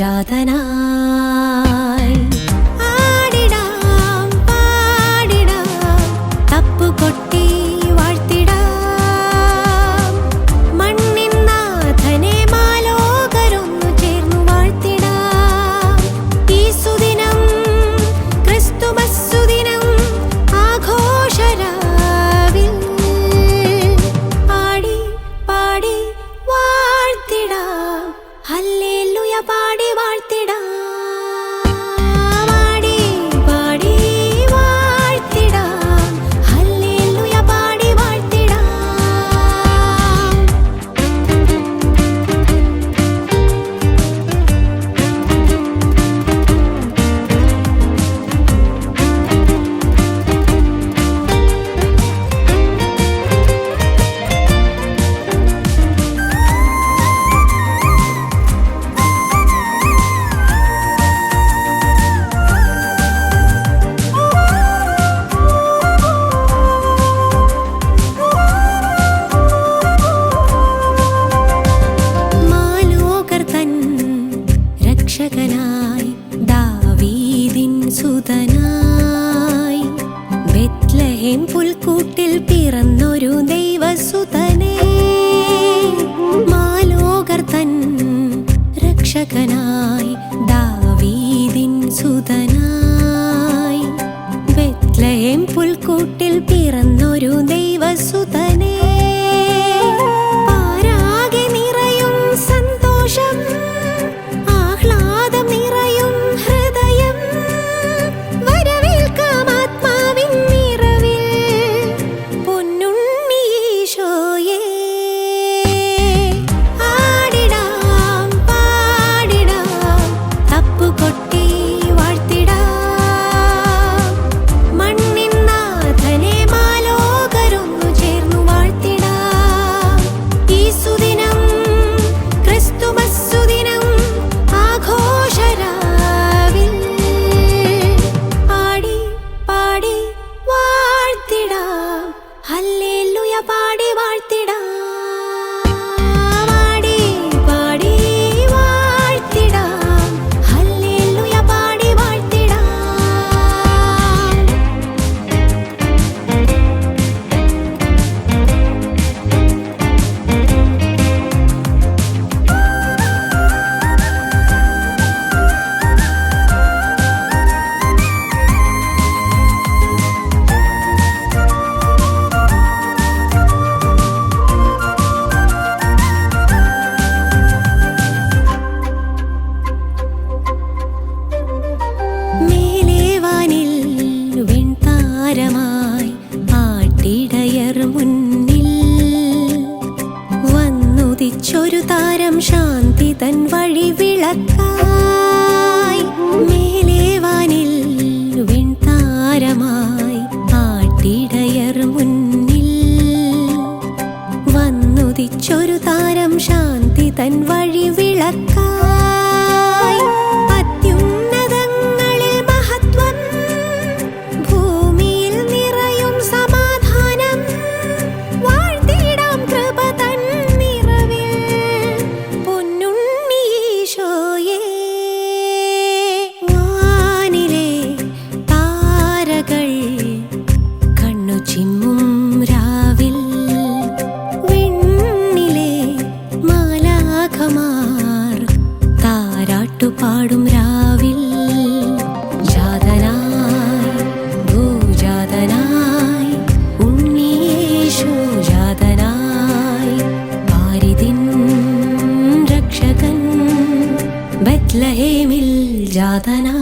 ബെത്ലഹേമിൽ രക്ഷകനായി ദാവീദിൻ സുതനായി. ബെത്ലഹേം പുൽക്കൂട്ടിൽ പിറന്നൊരു ദൈവസുതനേ തൻ വഴി വിളക്കായി അത്യുന്നതങ്ങളിൽ ഹിമിൽ ജാതനാ